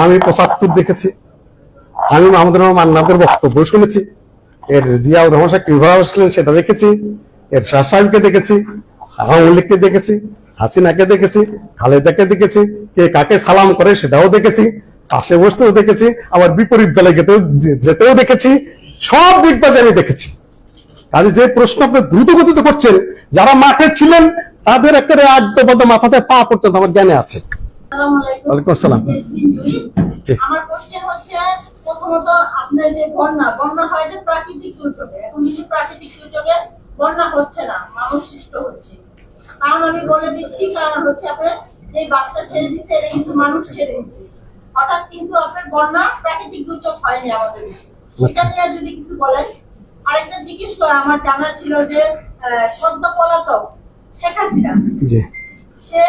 আমি পঁচাত্তর দেখেছি। আমি মাহমুদুর রহমান মান্নাদের বক্তব্য শুনেছি এর জিয়াউর রহমান সাহেব কীভাবে আসলেন সেটা দেখেছি। এর শাহ সাহেবকে দেখেছি আওয়ামী দেখেছি, হাসিনাকে দেখেছি, খালেদাকে দেখেছি, কে কাকে সালাম করে সেটাও দেখেছি, পাশে বসতেও দেখেছি, আবার বিপরীত দলে যেতেও যেতেও দেখেছি, সব দিকবাজে আমি দেখেছি। কাজে যে প্রশ্ন আপনি দ্রুত গতিতে করছেন, যারা মাঠে ছিলেন, তাদের একটা আদ্যপদ মাথাতে পা পড়তে আমার জ্ঞানে আছে। ওয়ালাইকুম আসসালাম। ইয়াসমিন জুই। জি। আমার কোশ্চেন হচ্ছে প্রথমত আপনার যে বন্যা বন্যা হয় এটা প্রাকৃতিক দুর্যোগে। এখন কিন্তু প্রাকৃতিক দুর্যোগে বন্যা হচ্ছে না মানুষ সৃষ্ট হচ্ছে। কারণ আমি বলে দিচ্ছি কারণ হচ্ছে আপনার যে বার্তা ছেড়ে দিচ্ছে এটা কিন্তু মানুষ ছেড়ে দিচ্ছে হঠাৎ কিন্তু আপনার বন্যা প্রাকৃতিক দুর্যোগ হয়নি আমাদের। দেশে সেটা নিয়ে যদি কিছু বলেন আরেকটা জিজ্ঞেস করা আমার জানার ছিল যে আহ, সদ্য পলাতক শেখ হাসিনা। সে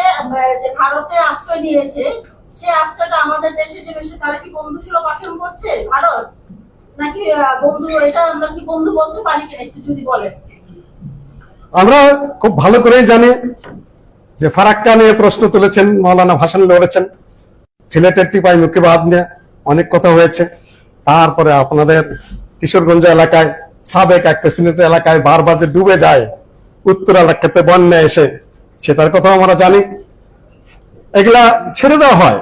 যে ভারতে আশ্রয় নিয়েছে, সে আশ্রয়টা আমাদের তারা কি বন্ধু সুলভ আচরণ করছে ভারত? নাকি বন্ধু, এটা আমরা কি বন্ধু বলতে পারি কিনা একটু যদি বলেন? আমরা খুব ভালো করেই জানি যে ফারাক্কা নিয়ে প্রশ্ন তুলেছেন মৌলানা ভাসান লড়েছেন। সিলেটের টিপাই মুক্তিবাদ নিয়ে অনেক কথা হয়েছে। তারপরে আপনাদের কিশোরগঞ্জ এলাকায় সাবেক এক প্রেসিডেন্ট এলাকায় বারবার যে ডুবে যায় উত্তর এলাকাতে বন্যা এসে সেটার কথা আমরা জানি। এগুলা ছেড়ে দেওয়া হয়।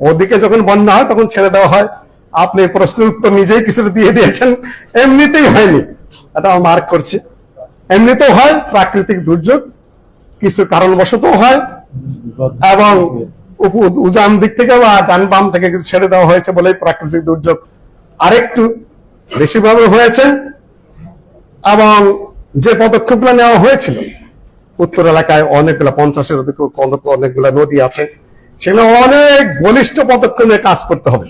ওদিকে যখন বন্যা হয়, তখন ছেড়ে দেওয়া হয়। আপনি প্রশ্নের উত্তর নিজেই কিছুটা দিয়ে দিয়েছেন। এমনিতেই হয়নি। এটা মার্ক করছি। এমনিতেও হয়, প্রাকৃতিক দুর্যোগ, কিছু কারণবশত হয়। এবং উজান দিক থেকে বা ডান বাম থেকে কিছু ছেড়ে দেওয়া হয়েছে বলেই প্রাকৃতিক দুর্যোগ আরেকটু বেশিভাবে হয়েছে। এবং যে পদক্ষেপগুলো নেওয়া হয়েছিল উত্তর এলাকায় অনেকগুলো, পঞ্চাশের অনেকগুলো নদী আছে। সেগুলো অনেক বলিষ্ঠ পদক্ষেপ কাজ করতে হবে।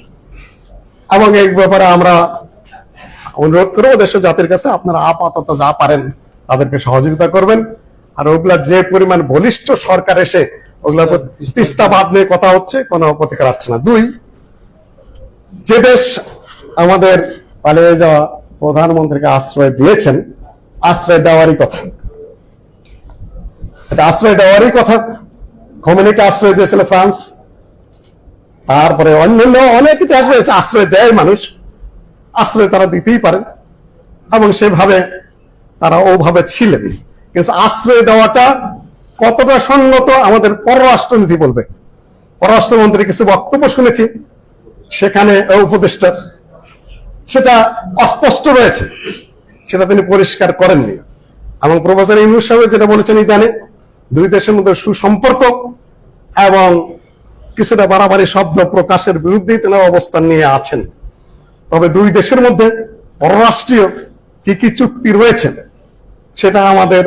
এবং এই ব্যাপারে আমরা অনুরোধ করব দেশের জাতির কাছে আপনারা আপাতত যা পারেন তাদেরকে সহযোগিতা করবেন। আর ওগুলা যে পরিমাণ বলিষ্ঠ সরকার এসে ওগুলা তিস্তা বাদ নিয়ে কথা হচ্ছে, কোনো প্রতিকার আসছে না। দুই, যে দেশ আমাদের পালিয়ে যাওয়া প্রধানমন্ত্রীকে আশ্রয় দিয়েছেন, আশ্রয় দেওয়ারই কথা। এটা আশ্রয় দেওয়ারই কথা। খোমেনিকে আশ্রয় দিয়েছিল ফ্রান্স। তারপরে অন্যান্য অনেক ইতিহাস রয়েছে, আশ্রয় দেয় মানুষ। আশ্রয় তারা দিতেই পারে। এবং সেভাবে তারা ওভাবে ছিলেন। কিন্তু আশ্রয় দেওয়াটা কতটা সঙ্গত আমাদের পররাষ্ট্রনীতি বলবে। পররাষ্ট্রমন্ত্রী কিছু বক্তব্য শুনেছি। সেখানে উপদেষ্টার। সেটা অস্পষ্ট রয়েছে। সেটা তিনি পরিষ্কার করেননি। এবং প্রফেসর ইউনুস সাহেব যেটা বলেছেন ইদানে দুই দেশের মধ্যে সুসম্পর্ক এবং কিছুটা বাড়াবাড়ি শব্দ প্রকাশের বিরুদ্ধেই তিনি অবস্থান নিয়ে আছেন। তবে দুই দেশের মধ্যে পররাষ্ট্রীয় কি কি চুক্তি রয়েছে সেটা আমাদের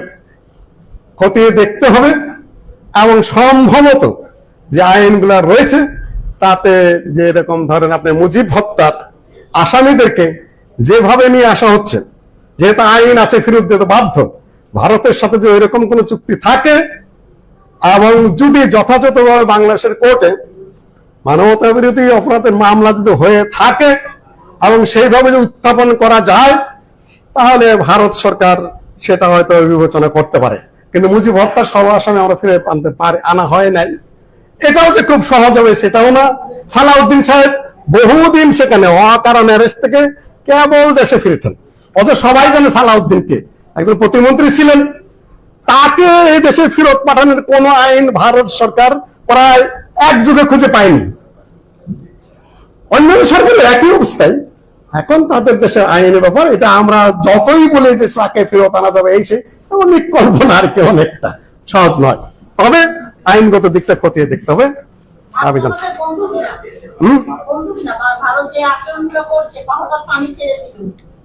খতিয়ে দেখতে হবে এবং সম্ভবত যে আইনগুলা রয়েছে তাতে যে এরকম ধরেন আপনি মুজিব হত্যার আসামিদেরকে যেভাবে নিয়ে আসা হচ্ছে, যেহেতু আইন আছে ফেরত দিতে বাধ্য ভারতের সাথে যে এরকম কোন চুক্তি থাকে, এবং যদি যথাযথভাবে বাংলাদেশের কোর্টে মানবতা বিরোধী অপরাধের মামলা যদি হয়ে থাকে, এবং সেইভাবে যদি উত্থাপন করা যায়, তাহলে ভারত সরকার সেটা হয়তো বিবেচনা করতে পারে। কিন্তু মুজিব হত্যার সব আসামে আমরা ফিরে আনতে পারে, আনা হয় নাই। এটাও যে খুব সহজ হবে সেটাও না। সালাউদ্দিন সাহেব বহুদিন সেখানে অকারণ থেকে কেবল দেশে ফিরেছেন। অথচ সবাই জানে সালাউদ্দিনকে। একজন প্রতিমন্ত্রী ছিলেন তাকে এই দেশে ফেরত পাঠানোর কোন আইন ভারত সরকার প্রায় এক যুগে খুঁজে পায়নি। অন্যান্য সরকারের একই অবস্থায় এখন তাদের দেশের আইনের ব্যাপার এটা আমরা যতই বলি যে তাকে ফেরত আনা যাবে এই সে অনেক কল্পনা আর কি অনেকটা সহজ নয়। তবে আইনগত দিকটা খতিয়ে দেখতে হবে। আবেদন হুম?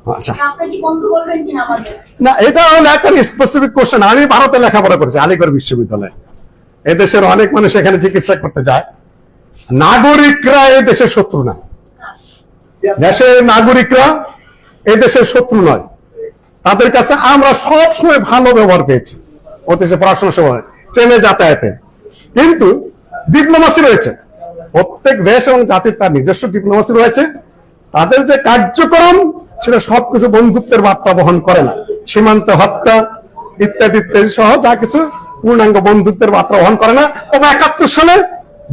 বন্ধু কিনা বা ভারত যে আচরণগুলো করছে হঠাৎ পানি ছেড়ে দিল আচ্ছা আমাদের? না এটা হলো একটা স্পেসিফিক কোশ্চেন আমি ভারতে লেখাপড়া করেছি আলিগড় বিশ্ববিদ্যালয়ে। এদেশের অনেক মানুষ এখানে চিকিৎসা করতে যায়। নাগরিকরা এই দেশের শত্রু না। দেশের নাগরিকরা এই দেশের শত্রু নয়। তাদের কাছে আমরা সব সময় ভালো ব্যবহার পেয়েছি। ও দেশে পড়াশোনার সময় ট্রেনে যাতায়াতে। কিন্তু ডিপ্লোমাসি রয়েছে। প্রত্যেক দেশ এবং জাতির তার নিজস্ব ডিপ্লোমাসি রয়েছে। তাদের যে কার্যক্রম সেটা সবকিছু বন্ধুত্বের বার্তা বহন করে না। সীমান্ত হত্যা, ইত্যাদি ইত্যাদি সহ যা কিছু পূর্ণাঙ্গ বন্ধুত্বের বার্তা বহন করে না। তবে একাত্তর সালে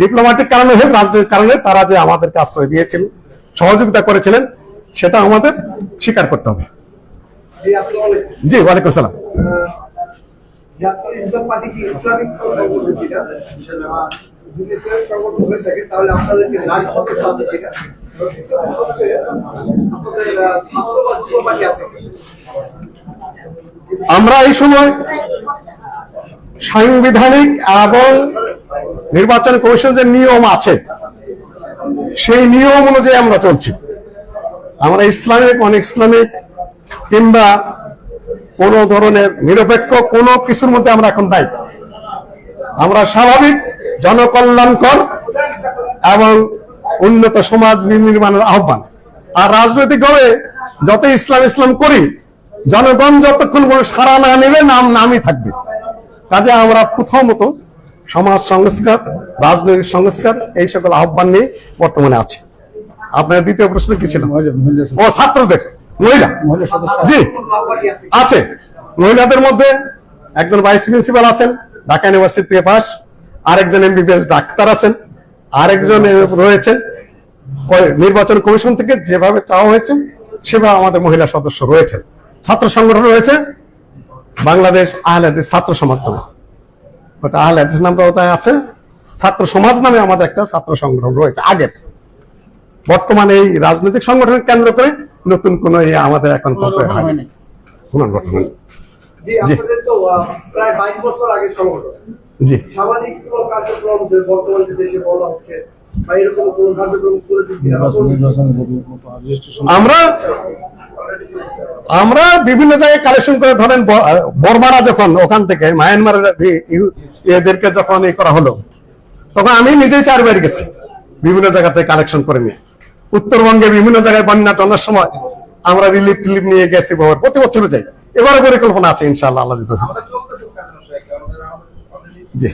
ডিপ্লোম্যাটিক কারণে হোক, রাজনৈতিক কারণে তারা যে আমাদেরকে আশ্রয় দিয়েছিলেন সহযোগিতা করেছিলেন, সেটা আমাদের স্বীকার করতে হবে। জি, ওয়ালাইকুম সালাম ইসলামিক আমরা এই সময় সাংবিধানিক এবং নির্বাচন কমিশন যে নিয়ম আছে, সেই নিয়ম অনুযায়ী আমরা চলছি। আমরা ইসলামিক অন ইসলামিক কিংবা কোন ধরনের নিরপেক্ষ কোনো কিছুর মধ্যে আমরা এখন নাই। আমরা স্বাভাবিক জনকল্যাণকর এবং উন্নত সমাজ নির্মাণের আহ্বান। আর রাজনৈতিকভাবে যত ইসলাম ইসলাম করি জনগণ যতক্ষণ কোনো সারা না নেবে নাম নামই থাকবে। কাজে আমরা প্রথমত সমাজ সংস্কার রাজনৈতিক সংস্কার এই সকল আহ্বান নিয়ে বর্তমানে আছে। আপনার দ্বিতীয় প্রশ্ন কি ছিল? ও ছাত্রদের। মহিলা? জি। আছে। মহিলাদের মধ্যে একজন ভাইস প্রিন্সিপাল আছেন ঢাকা ইউনিভার্সিটি থেকে পাস আরেকজন এমবিবিএস ডাক্তার আছেন আরেকজন রয়েছেন। নির্বাচন কমিশন থেকে যেভাবে চাওয়া হয়েছে সেভাবে আমাদের মহিলা সদস্য রয়েছেন। ছাত্র সংগঠন রয়েছে বাংলাদেশ আহলাদিস ছাত্র সমাজ নামে। ওটা আহলাদিস নামটা ওটাই আছে? ছাত্র সমাজ নামে আমাদের একটা ছাত্র সংগঠন রয়েছে আগের। বর্তমানে এই রাজনৈতিক সংগঠন কেন্দ্র করে নতুন কোন আমাদের এখন পুনর্গঠন। জি সামাজিক কার্যক্রম যে বর্তমান দেশে বলা হচ্ছে আমরা আমরা বিভিন্ন জায়গায় কালেকশন করে ধরেন বর্মারা যখন ওখান থেকে মায়ানমারের এদেরকে যখন এ করা হলো তখন আমি নিজেই চারবার গেছি বিভিন্ন জায়গা থেকে কালেকশন করে নিয়ে। উত্তরবঙ্গে বিভিন্ন জায়গায় বন্যা টনার সময় আমরা রিলিফ টিলিফ নিয়ে গেছি প্রতি বছর যাই। এবারে পরিকল্পনা আছে ইনশাআল্লাহ আল্লাহ জি।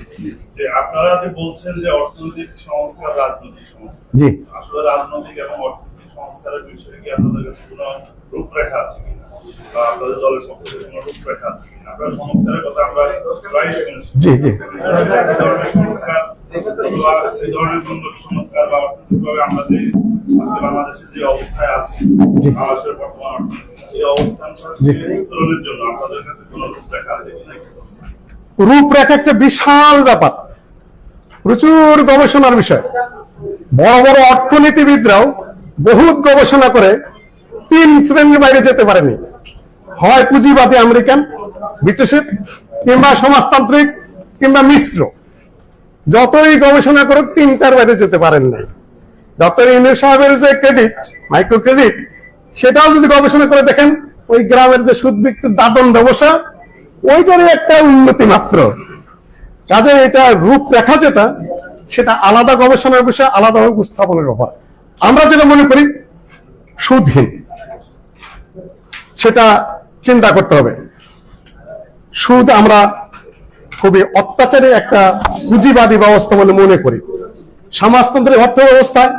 আপনারা যে বলছেন যে অর্থনৈতিক সংস্কার রাজনৈতিক সংস্কার। জি। আসলে রাজনৈতিক এবং অর্থনৈতিক সংস্কারের বিষয়ে কি আপনাদের কাছে কোনো রূপরেখা আছে কিনা? বা আপনাদের দলের পক্ষ থেকে কোনো রূপরেখা আছে কিনা? আপনারা সংস্কারের কথা আমরা প্রায় শুনছি। জি জি। সংস্কার সেই ধরনের উন্নত সংস্কার বা অর্থনৈতিকভাবে আমরা যে আজকে বাংলাদেশের যে অবস্থায় আছি। বাংলাদেশের বর্তমান অর্থনীতি। রূপরেখা একটা বিশাল ব্যাপার। প্রচুর গবেষণার বিষয়। বড় বড় অর্থনীতিবিদরাও বহুত গবেষণা করে তিন শ্রেণির বাইরে যেতে পারেনি। হয় পুঁজিবাদী আমেরিকান, ব্রিটিশের, কিংবা সমাজতান্ত্রিক, কিংবা মিশ্র। যতই গবেষণা করে তিনটার বাইরে যেতে পারেন নাই। ডক্টর ইউনুস সাহেবের যে ক্রেডিট মাইক্রো ক্রেডিট সেটাও যদি গবেষণা করে দেখেন, ওই গ্রামের যে সুদ সুদভিত্তিক দাদন ব্যবসা, ওইটারই একটা উন্নতি মাত্র। কাজে এটা রূপরেখা যেটা, সেটা আলাদা গবেষণার বিষয়, আলাদা উপস্থাপনের ব্যাপার। আমরা যেটা মনে করি, সুদহীন। সেটা চিন্তা করতে হবে। সুদ আমরা খুবই অত্যাচারী একটা পুঁজিবাদী ব্যবস্থা বলে মনে করি। সমাজতন্ত্রের অর্থ ব্যবস্থায়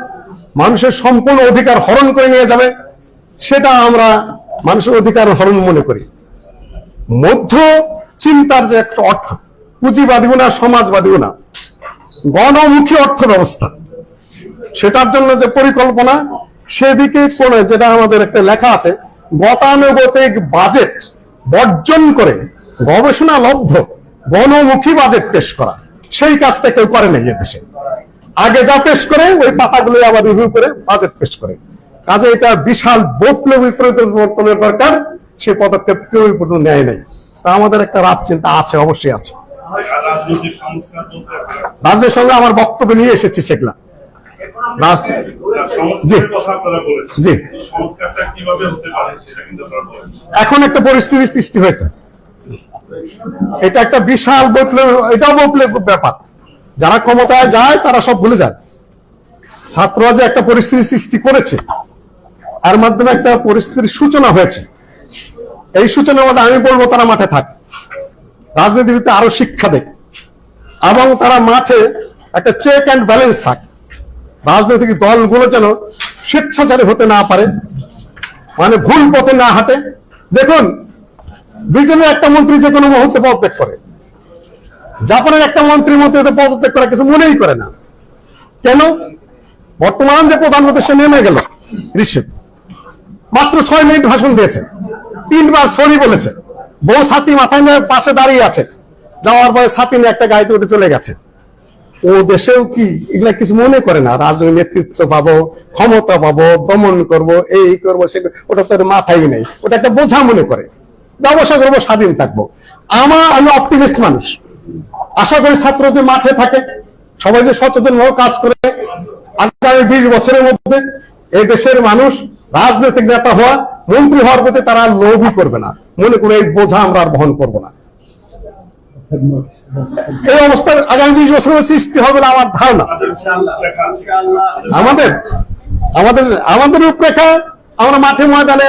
মানুষের সম্পূর্ণ অধিকার হরণ করে নিয়ে যাবে। সেটা আমরা মানুষের অধিকার হরণ মনে করি। মধ্য চিন্তার যে একটা অর্থ পুঁজিবাদীও না সমাজবাদীও না, গণমুখী অর্থ ব্যবস্থা সেটার জন্য যে পরিকল্পনা, সেদিকে করে যেটা আমাদের একটা লেখা আছে, গতানুগতিক বাজেট বর্জন করে গবেষণা লব্ধ গণমুখী বাজেট পেশ করা। সেই কাজটা কেউ করে নাই দেশে। আগে যা পেশ করে, ওই পাতাগুলো আবার রিভিউ করে বাজেট পেশ করে। কাজে এটা বিশাল বৈপ্লবী পরিবর্তনের দরকার, সে পদক্ষেপ কেউ পর্যন্ত নেয় নাই। তা আমাদের একটা রাত চিন্তা আছে, অবশ্যই আছে। রাজনীতির সঙ্গে আমার বক্তব্য নিয়ে এসেছি সেগুলা এখন একটা পরিস্থিতির সৃষ্টি হয়েছে। এটা একটা বিশাল বৈপ্লব, এটাও বৈপ্লব ব্যাপার। যারা ক্ষমতায় যায়, তারা সব ভুলে যায়। ছাত্ররা যে একটা পরিস্থিতি সৃষ্টি করেছে তার মাধ্যমে একটা পরিস্থিতির সূচনা হয়েছে। এই সূচনার মধ্যে আমি বলব তারা মাঠে থাক। রাজনীতিবিদে আরও শিক্ষা দেখ। এবং তারা মাঠে একটা চেক অ্যান্ড ব্যালেন্স থাক। রাজনৈতিক দলগুলো যেন স্বেচ্ছাচারী হতে না পারে মানে ভুল পথে না হাঁটে। দেখুন, ব্রিটেনের একটা মন্ত্রী যে কোনো মুহূর্তে পদত্যাগ করে। জাপানের একটা মন্ত্রী মন্ত্রী পদত্যাগ করা কিছু মনেই করে না। কেন? বর্তমান যে প্রধানমন্ত্রী সে নেমে গেল ঋষি মাত্র ছয় মিনিট ভাষণ দিয়েছে তিনবার সরি বলেছে বউ সাথী মাথায় পাশে দাঁড়িয়ে আছে। যাওয়ার পরে সাথী একটা গাড়িতে উঠে চলে গেছে। ও দেশেও কি এগুলা কিছু মনে করে না? রাজনৈতিক নেতৃত্ব পাবো, ক্ষমতা পাবো, দমন করব, এই করব, সে ওটা তার মাথায় নেই। ওটা একটা বোঝা মনে করে। ব্যবসা করব, স্বাধীন থাকব। আমার আমি অপটিমিস্ট মানুষ। আশা করি ছাত্র যে মাঠে থাকে, সবাই যে সচেতন কাজ করে। আগামী বিশ বছরের মধ্যে এই দেশের মানুষ রাজনৈতিক নেতা হওয়া, মন্ত্রী হওয়ার প্রতি তারা লোভই করবে না। মনে করে এই বোঝা আমরা আর বহন করব না। এই অবস্থার আগামী বিশ বছরের সৃষ্টি হবে না আমার ধারণা। আমাদের আমাদের আমাদের রূপরেখা আমরা মাঠে ময়দানে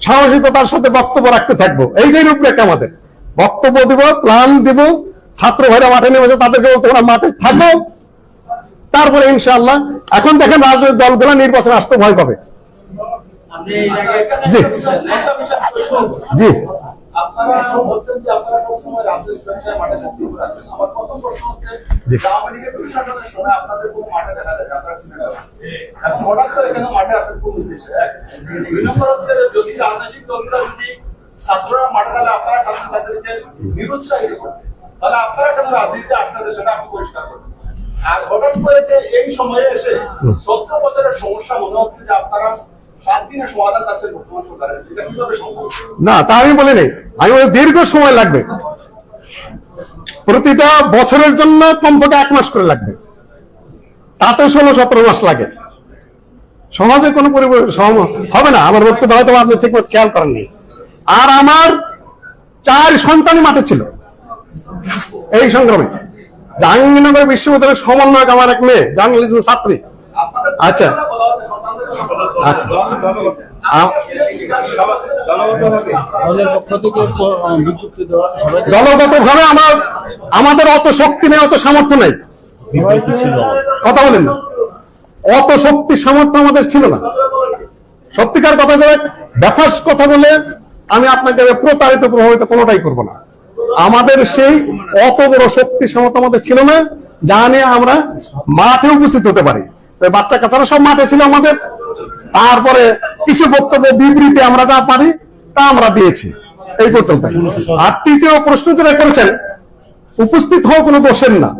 সাহসিকতার সাথে বক্তব্য রাখতে থাকব। এইটাই রূপরেখা আমাদের। বক্তব্য দিব, প্ল্যান দিব, ছাত্র ভাইরা মাঠে নেমেছে, তাদেরকে তোমরা মাঠে থাকো তারপরে ইনশাআল্লাহ, এখন দেখেন রাজনৈতিক দলগুলো নির্বাচন আসতে ভয় পাবে। জি। জি। আপনারা বলছেন যে আপনারা সবসময় রাজনৈতিক সংখ্যায় মাঠে আছেন আমার প্রথম প্রশ্ন হচ্ছে আওয়ামী লীগের দুঃশাসনের সময় আপনাদের কোনো মাঠে দেখা যায় আপনারা ছিলেন এখন হঠাৎ করে কেন মাঠে আপনার কোন উদ্দেশ্যে দুই নম্বর হচ্ছে যদি রাজনৈতিক দলগুলো যদি ছাত্ররা মাঠে তাহলে আপনারা ছাত্র ছাত্রীদেরকে নিরুৎসাহিত করবেন। তাহলে আপনারা কেন রাজনীতিতে আসতে হবে সেটা আপনি পরিষ্কার করবেন। আর হঠাৎ করে যে এই সময়ে এসে সতেরো বছরের সমস্যা মনে হচ্ছে যে আপনারা না তা আমি বলি নাই। আমি বলি দীর্ঘ সময় লাগবে। প্রতিটা বছরের জন্য কমপক্ষে এক মাস করে লাগবে। তাতে ষোলো সতেরো মাস লাগে। সমাজে কোনো পরিবর্তন হবে না। আমার বক্তব্য হয়তো আপনি ঠিক মতো খেয়াল করেননি। আর আমার চার সন্তানই মাঠে ছিল। এই সংগ্রামে। জাহাঙ্গীরনগর বিশ্ববিদ্যালয়ের সমন্বয়ক আমার এক মেয়ে জার্নালিজম ছাত্রী। আচ্ছা। আচ্ছা। দলগত ভাবে আমার আমাদের অত শক্তি নেই, অত সামর্থ্য নেই। কথা বলেন না। অত শক্তি, সামর্থ্য আমাদের ছিল না। সত্যিকার কথা যে ব্যাফাস কথা বলে আমি আপনাকে প্রতারিত, প্রভাবিত কোনোটাই করব না। আমাদের সেই অত বড় শক্তি, সামর্থ্য আমাদের ছিল না, যা নিয়ে আমরা মাঠে উপস্থিত হতে পারি। বাচ্চা কাচ্চারা সব মাঠে ছিল আমাদের। তারপরে কিছু বক্তব্য বিবৃতি আমরা যা পারি, তা আমরা দিয়েছি। এই পর্যন্ত আর তৃতীয় প্রশ্ন যেটা করেছেন, উপস্থিত হওয়া কোনো দোষের না।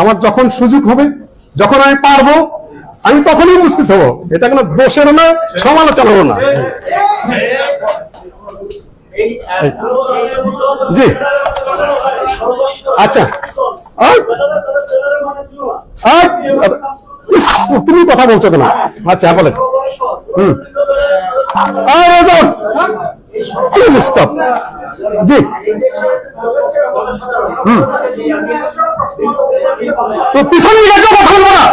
আমার যখন সুযোগ হবে, যখন আমি পারব, আমি তখনই উপস্থিত হব। এটা কোনো দোষেরও না, সমালোচনারও না। জি আচ্ছা তুমি কথা বলছো কেন আচ্ছা বলেন হুম. জি তো পিছন দিকে কথা বলব না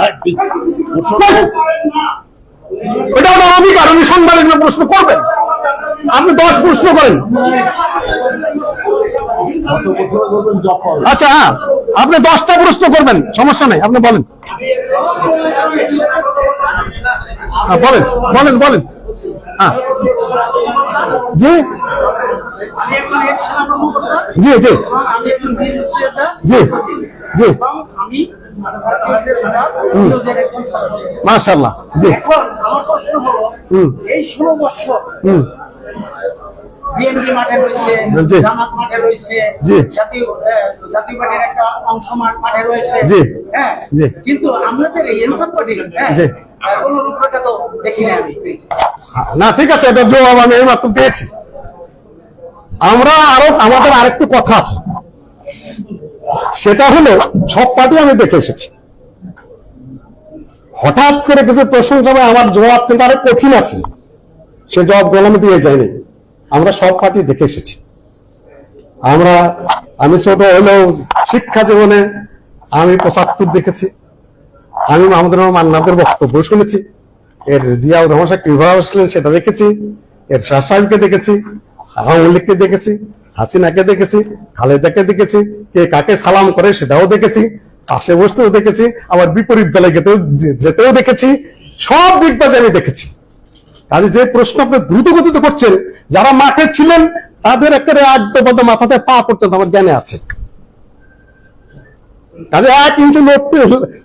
এটা আমার অধিকার উনি সাংবাদিক প্রশ্ন করবেন। আপনি দশ প্রশ্ন করেন। আচ্ছা হ্যাঁ আপনি দশটা প্রশ্ন করবেন সমস্যা নাই আপনি বলেন। হ্যাঁ বলেন বলেন বলেন। হ্যাঁ। জি? জি জি। জি জি। মাশাল্লাহ এখন আমার প্রশ্ন হলো এই ষোলো বছর বিএনপি মাঠে রয়েছে জামাত মাঠে রয়েছে জাতীয় জাতীয় পার্টির একটা অংশ মাঠে রয়েছে। হ্যাঁ কিন্তু আমাদের এনসার পার্টি হ্যাঁ কোনো রূপরেখা তো দেখি না আমি। না ঠিক আছে এটা জবাব আমি এই মাত্র পেয়েছি। আমরা আরও আমাদের আরেকটু কথা আছে। সেটা হলো সব পার্টি আমি দেখে এসেছি। হঠাৎ করে কিছু প্রশ্ন সময় আমার জবাব কিন্তু আরও কঠিন আছে। সে জবাবগুলো আমি দিয়ে যাইনি। আমরা সব পার্টি দেখে এসেছি। আমরা, আমি ছোট হলেও শিক্ষা জীবনে আমি পঁচাত্তর দেখেছি। আমি মাহমুদুর রহমান মান্নাদের বক্তব্য শুনেছি। এর জিয়াউর রহমান সাহেব কীভাবে আসলেন সেটা দেখেছি। এর শাহ সাহেবকে দেখেছি। আওয়ামী লীগকে দেখেছি। হাসিনাকে দেখেছি, খালেদাকে দেখেছি, কে কাকে সালাম করে সেটাও দেখেছি, পাশে বসতেও দেখেছি, আবার বিপরীত দলে যেতেও যেতেও দেখেছি, সব দিকবাজে আমি দেখেছি। কাজে যে প্রশ্ন আপনি দ্রুত গতিতে করছেন, যারা মাঠে ছিলেন, তাদের একটা আদ্যপদ মাথাতে পা পড়তে আমার জ্ঞানে আছে। কাজে এক ইঞ্চি লড়তে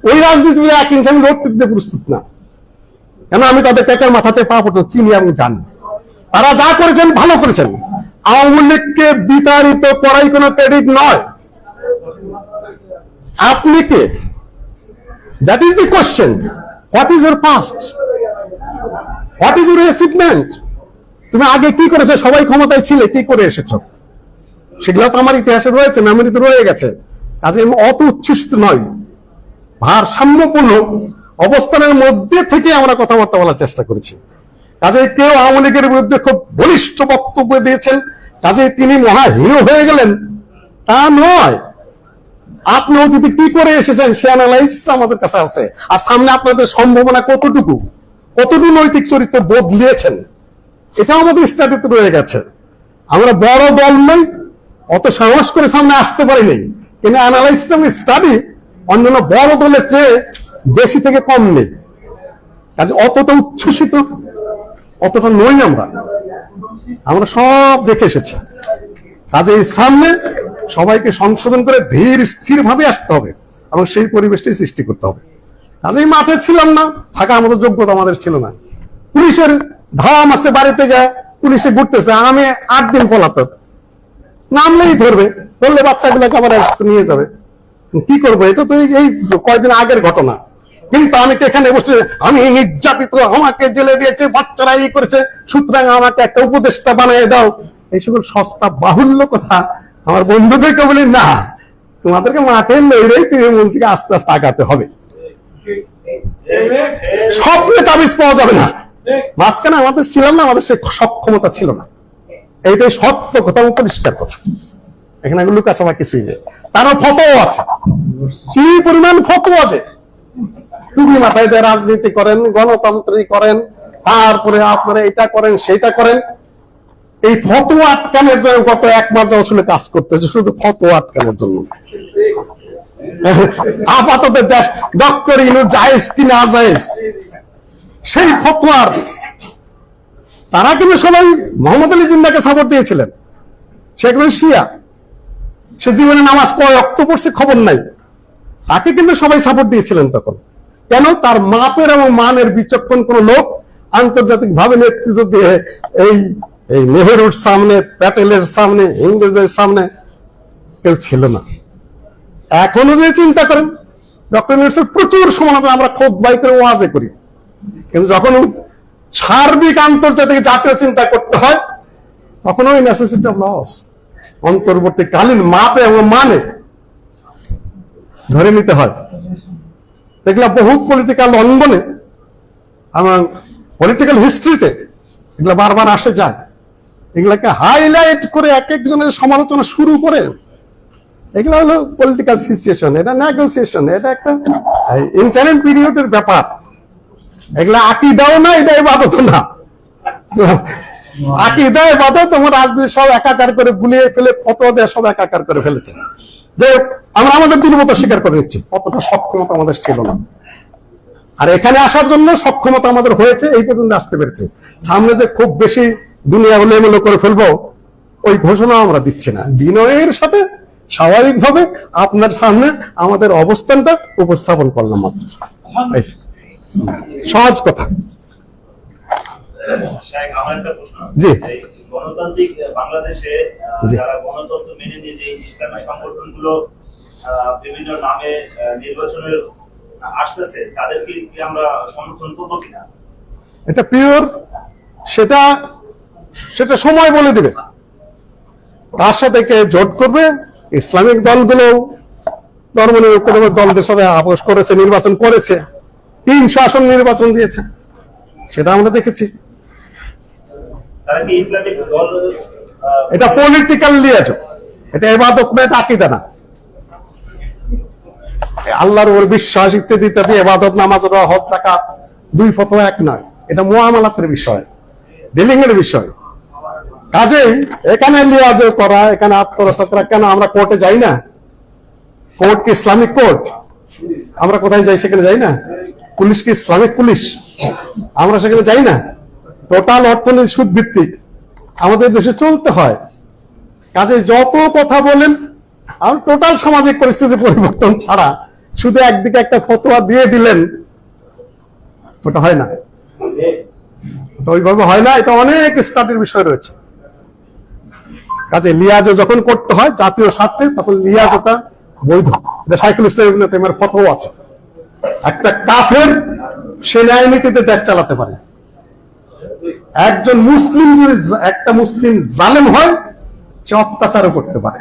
ওই রাজনীতি এক ইঞ্চি আমি লড়তে দিতে প্রস্তুত না। কেন আমি তাদের পেটের মাথাতে পা পর্যন্ত চিনি এবং জানি। তারা যা করেছেন, ভালো করেছেন। আওয়ামী লীগকে বিতাড়িত করাই কোনো ক্রেডিট নয়। আপনি কে? That is the question what is your past what is your achievement তুমি আগে কি করেছ? সবাই ক্ষমতায় ছিলে, কি করে এসেছ? সেগুলো তো আমার ইতিহাসে রয়েছে মেমোরিতে রয়ে গেছে। কাজে অত উচ্ছ্বসিত নয় ভারসাম্যপূর্ণ অবস্থানের মধ্যে থেকে আমরা কথাবার্তা বলার চেষ্টা করেছি। কাজে কেউ আওয়ামী লীগের বিরুদ্ধে খুব বলিষ্ঠ বক্তব্য দিয়েছেন, কাজে তিনি মহা হিরো হয়ে গেলেন। তা নয়। আপনি অতীতে কি করে এসেছেন, সে অ্যানালাইসিস আমাদের কাছে আছে। আর সামনে আপনাদের সম্ভাবনা কতটুকু? কতটুকু নৈতিক চরিত্র বদলিয়েছেন? এটা আমাদের স্টাডিতে রয়ে গেছে। আমরা বড় দল নই, অত সাহস করে সামনে আসতে পারিনি। কিন্তু অ্যানালাইসিস স্টাডি অন্যান্য বড় দলের চেয়ে বেশি থেকে কম নেই। কাজে অতটা উচ্ছ্বসিত অতটা নই আমরা। আমরা সব দেখে এসেছি। কাজে সামনে সবাইকে সংশোধন করে ধীর স্থির ভাবে আসতে হবে এবং সেই পরিবেশটাই সৃষ্টি করতে হবে। কাজেই মাঠে ছিলাম না থাকা আমাদের যোগ্যতা আমাদের ছিল না। পুলিশের ধাম আছে বাড়িতে যায় পুলিশে ঘুরতেছে, আমি আট দিন পলাতক। নামলেই ধরবে, ধরলে বাচ্চাগুলোকে আবার নিয়ে যাবে। কি করব, এটা তো এই কয়েকদিন আগের ঘটনা। কিন্তু আমি তো এখানে বসে, আমি নির্যাতিত, আমাকে জেলে দিয়েছে, বাচ্চারা এই করেছে, সুতরাং আমাকে একটা উপদেষ্টা বানিয়ে দাও। এই সকল সস্তা বাহুল্য কথা আমার বন্ধুদেরকে বলি, না, তোমাদেরকে মাঠে লইলেই তৃণমূল থেকে আস্তে আস্তে আগাতে হবে। স্বপ্নে তাবিজ পাওয়া যাবে না। মাঝখানে আমাদের ছিলাম না, আমাদের সে সক্ষমতা ছিল না। এইটাই সত্য কথা, পরিষ্কার কথা। এখানে লুকাস আমার কিছুই নেই। তারও ফটো আছে। কি পরিমাণ ফটো আছে টুপি মাথায় দিয়ে রাজনীতি করেন গণতন্ত্রী করেন, তারপরে আপনারা এটা করেন সেটা করেন। এই ফটো আটকানোর জন্য গত এক মাস আসলে কাজ করতেছে, শুধু ফটো আটকানোর জন্য। আপাতত দেশ, ডক্টর ইনু জায়েজ কি না জায়েজ? সেই ফতোয়ার, তারা কিন্তু সবাই মোহাম্মদ আলী জিন্দাকে সাপোর্ট দিয়েছিলেন। সে একজন শিয়া, সে জীবনে নামাজ পড়ে রক্ত পড়ছে খবর নাই। তাকে কিন্তু সবাই সাপোর্ট দিয়েছিলেন তখন। কেন? তার মাপের এবং মানের বিচক্ষণ কোন লোক আন্তর্জাতিক ভাবে নেতৃত্ব দিয়ে এই এই নেহেরুর সামনে, প্যাটেলের সামনে ইংরেজের সামনে কেউ ছিল না। এখনও যে চিন্তা করেন, ডক্টর প্রচুর সমালোচনা আমরা খোদ বাই করে ওয়াজে করি। কিন্তু যখন সার্বিক আন্তর্জাতিক জাতীয় চিন্তা করতে হয় তখন ওই নেসেসিটি অফ লস অন্তর্বর্তীকালীন মাপে এবং মানে ধরে নিতে হয়। এগুলা বহু পলিটিক্যাল অঙ্গনে এবং পলিটিক্যাল হিস্ট্রিতে এগুলা বারবার আসে যায়। এগুলাকে হাইলাইট করে এক একজনের সমালোচনা শুরু করে, এগুলো হলো পলিটিক্যাল সিচুয়েশন এটা নেগোসিয়েশন এটা একটা ইন্টারনেট পিরিয়ডের ব্যাপার। এগুলা আকিদাও না এটা ইবাদত না। আকিদা, ইবাদত, তোমার রাজনীতি সব একাকার করে গুলিয়ে ফেলে, ফতোয়া দেয় সব একাকার করে ফেলেছে। যে আমরা আমাদের দুর্বলতা স্বীকার করে নিচ্ছি। অতটা সক্ষমতা আমাদের ছিল না। আর এখানে আসার জন্য সক্ষমতা আমাদের হয়েছে এই পর্যন্ত আসতে পেরেছে। সামনে যে খুব বেশি দুনিয়া হলে এমন করে ফেলব ওই ঘোষণা আমরা দিচ্ছি না। বিনয়ের সাথে স্বাভাবিকভাবে আপনার সামনে আমাদের অবস্থানটা উপস্থাপন করলাম মাত্র সহজ কথা। জি। গণতান্ত্রিক বাংলাদেশে যারা গণতন্ত্র মেনে নিয়ে যে ইসলামী সংগঠনগুলো বিভিন্ন নামে নির্বাচনের আসতেছে তাদেরকে কি আমরা সমর্থন করব কিনা? এটা পিওর সেটা সেটা সময় বলে দিবে। তার সাথে কে জোট করবে? ইসলামিক দলগুলো ধর্মনিরপেক্ষ দলদের সাথে আপোষ করেছে নির্বাচন করেছে। তিনশো আসন নির্বাচন দিয়েছে। সেটা আমরা দেখেছি। এটা পলিটিক্যাল লিয়াজ এটা এবাদত না এটা আকিদা না। আল্লাহর ওর বিশ্বাস, ইত্যাদি ইত্যাদি এবাদত নামাজ হজ জাকাত দুই ফটো এক নয়। এটা মুআমালাতের বিষয় ডিলিং এর বিষয়। কাজেই এখানে লিয়াজ করা, এখানে আত্মরক্ষা কেন আমরা কোর্টে যাই না? কোর্ট কি ইসলামিক কোর্ট আমরা কোথায় যাই সেখানে যাই না? পুলিশ কি ইসলামিক পুলিশ? আমরা সেখানে যাই না? টোটাল অর্থনীতি সুদ ভিত্তিক আমাদের দেশে চলতে হয়। কাজে যত কথা বলেন আর টোটাল সামাজিক পরিস্থিতি পরিবর্তন ছাড়া শুধু একদিকে একটা ফতোয়া দিয়ে দিলেন, ওটা হয় না। ওইভাবে হয় না, এটা অনেক স্টাডির বিষয় রয়েছে। কাজে লিয়াজও যখন করতে হয়, জাতীয় স্বার্থে, তখন লিয়াজ ওটা বৈধ। এটা সাইকেল ফতোয়া আছে। একটা কাফের সেনায় নীতিতে দেশ চালাতে পারে। একজন মুসলিম যদি একটা মুসলিম জালেম হয়, সে অত্যাচারও করতে পারে।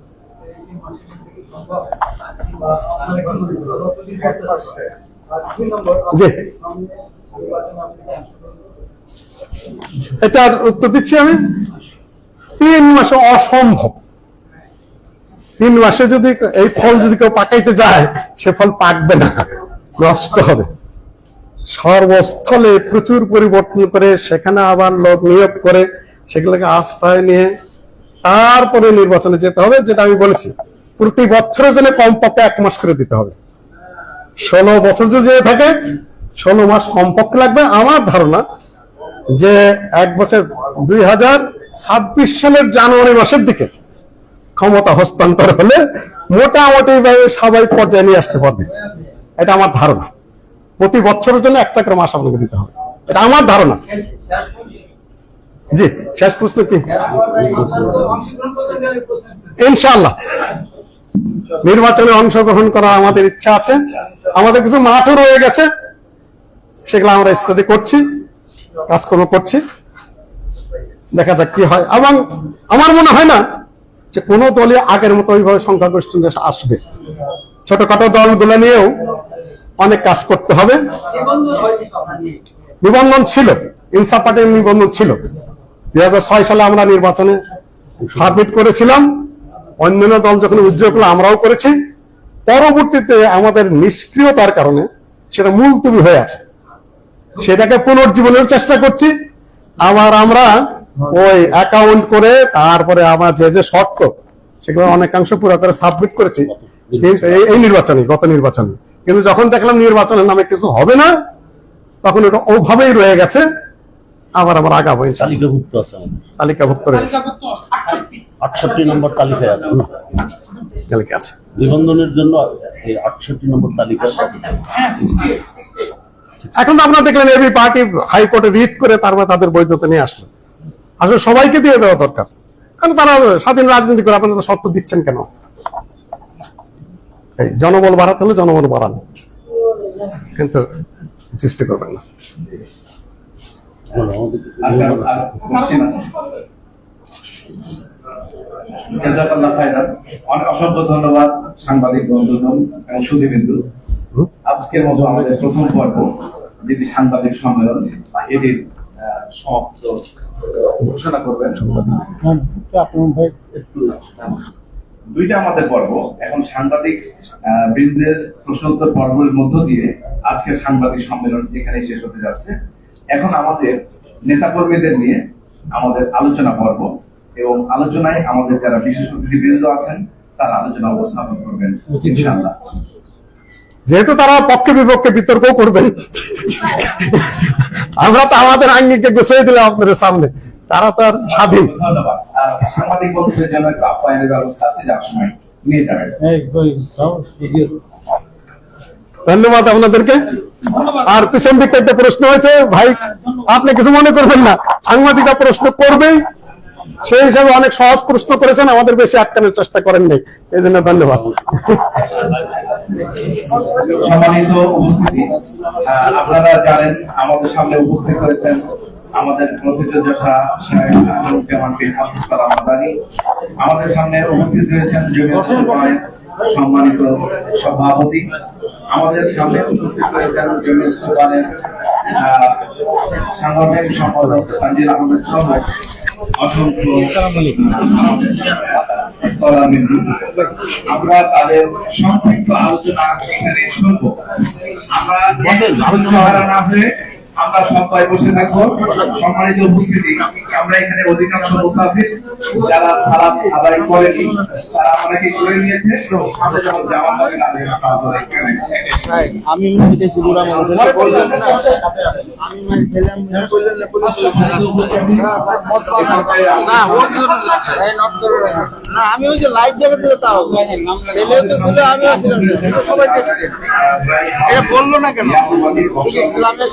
এটার উত্তর দিচ্ছি আমি। তিন মাসে অসম্ভব। তিন মাসে যদি এই ফল যদি কেউ পাকাইতে যায়, সে ফল পাকবে না, নষ্ট হবে। সর্বস্থলে প্রচুর পরিবর্তন করে সেখানে আবার লোক নিয়োগ করে, সেগুলোকে আস্থায় নিয়ে তারপরে নির্বাচনে যেতে হবে, যেটা আমি বলেছি। প্রতি বছরের জন্য কমপক্ষে এক মাস করে দিতে হবে। ষোলো বছর যদি থাকে, ষোলো মাস কমপক্ষে লাগবে। আমার ধারণা যে এক বছর দুই হাজার ছাব্বিশ সালের জানুয়ারি মাসের দিকে ক্ষমতা হস্তান্তর হলে মোটামুটি ভাবে সবাই পর্যায়ে নিয়ে আসতে পারবে। এটা আমার ধারণা। প্রতি বছরের জন্য একটা করে মাস আপনাকে দিতে হবে। এটা আমার ধারণা। জি, শেষ প্রশ্ন কি? অংশগ্রহণ নির্বাচনে অংশগ্রহণ করার আমাদের ইচ্ছা আছে। আমাদের কিছু মাঠও রয়ে গেছে। সেগুলো আমরা স্টাডি করছি, কাজকর্ম করছি। দেখা যাক কি হয়। এবং আমার মনে হয় না যে কোনো দলে আগের মতো ওইভাবে সংখ্যাগরিষ্ঠ আসবে। ছোটখাটো দলগুলো নিয়েও অনেক কাজ করতে হবে। নিবন্ধন ছিল, ইনসাফ পার্টির নিবন্ধন ছিল। দুই হাজার ছয় সালে আমরা নির্বাচনে সাবমিট করেছিলাম। অন্যান্য দল যখন উদ্যোগ করল আমরাও করেছি পরবর্তীতে আমাদের নিষ্ক্রিয়তার কারণে সেটা মুলতুবি হয়ে আছে। সেটাকে পুনর্জীবনের চেষ্টা করছি। আবার আমরা ওই অ্যাকাউন্ট করে তারপরে আমার যে যে শর্ত সেগুলো অনেকাংশ পুরো করে সাবমিট করেছি। এই- এই নির্বাচনে গত নির্বাচনে। কিন্তু যখন দেখলাম নির্বাচনের নামে কিছু হবে না তখন ওটা ওভাবেই রয়ে গেছে। আবার আবার আগাবো তালিকাভুক্ত রয়েছে। আটষট্টি নম্বর তালিকায় আছে। তালিকা আছে। নিবন্ধনের জন্য এই আটষট্টি নম্বর তালিকা এখন তো আপনারা দেখলেন এবি পার্টি হাইকোর্টে রিট করে তারপর তাদের বৈধতা নিয়ে আসলো। আসলে সবাইকে দিয়ে দেওয়া দরকার। কারণ তারা স্বাধীন রাজনীতি করে আপনারা তো শর্ত দিচ্ছেন কেন? এই জনবল বাড়াতে হলে জনবল বাড়ান। কিন্তু সৃষ্টি করবেন না। আমাদের আর আর কোশ্চেন আছে জাজাকাল্লাহ খায়রান। অনেক অসংখ্য ধন্যবাদ, সাংবাদিক এবং আজকের মতো আমাদের প্রথম পর্ব যেটি সাংবাদিক সম্মেলন এটির সমাপ্ত ঘোষণা করবেন। দুইটা আমাদের পর্ব। এখন সাংবাদিক বৃন্দের প্রশ্নোত্তর পর্বের মধ্য দিয়ে আজকের সাংবাদিক সম্মেলন এখানে শেষ হতে যাচ্ছে। এখন আমাদের নেতাকর্মীদের নিয়ে আমাদের আলোচনা পর্ব। এবং আলোচনায় আমাদের যারা বিশেষ অতিথিবৃন্দ আছেন তারা আলোচনা উপস্থাপন করবেন ইনশাআল্লাহ। যেহেতু তারা পক্ষে বিপক্ষে বিতর্ক করবেন। আমরা তো আমাদের আঙ্গিকে গুছিয়ে দিলাম আপনাদের সামনে। তারা তো আর স্বাধীন। ধন্যবাদ। আর সাংবাদিক বন্ধুদের জন্য একটা আপ্যায়নের ব্যবস্থা আছে যার সময় নিয়ে যাবেন। ধন্যবাদ আপনাদেরকে। আর পিছন দিকটা একটা প্রশ্ন হয়েছে ভাই আপনি কিছু মনে করবেন না? সাংবাদিকরা প্রশ্ন করবেই। সেই হিসাবে অনেক সহজ প্রশ্ন করেছেন আমাদের বেশি আটকানোর চেষ্টা করেন নাই। এই জন্য ধন্যবাদ। সম্মানিত উপস্থিতি আপনারা জানেন আমাদের সামনে উপস্থিত হয়েছেন আমাদের আমাদের সামনে উপস্থিত সুলতানের সম্মানিত সভাপতি। আমাদের সামনে উপস্থিত সুলতানের আহ, সাংগঠনিক সম্পাদক তানজিল আহমেদ সহ অসংখ্য। আমরা তাদের সংক্ষিপ্ত আলোচনা এখানে শুনব আমরা আলোচনা না হয়ে আমরা সবাই বসে থাকব। সম্মানিত উপস্থিতি আমরা এখানে অধিকাংশ মুসাফির যারা সালাদ আদায় করেনি তারা অনেকে করে নিয়েছে। এখানে আমি বিদেশি বুড়া মানুষ আমি আমি ওই যে লাইভ দেখে দিলে তাও। ছেলে তো ছিল আমিও ছিলাম। সবাই দেখছে। এটা বলল না কেন? ইসলামের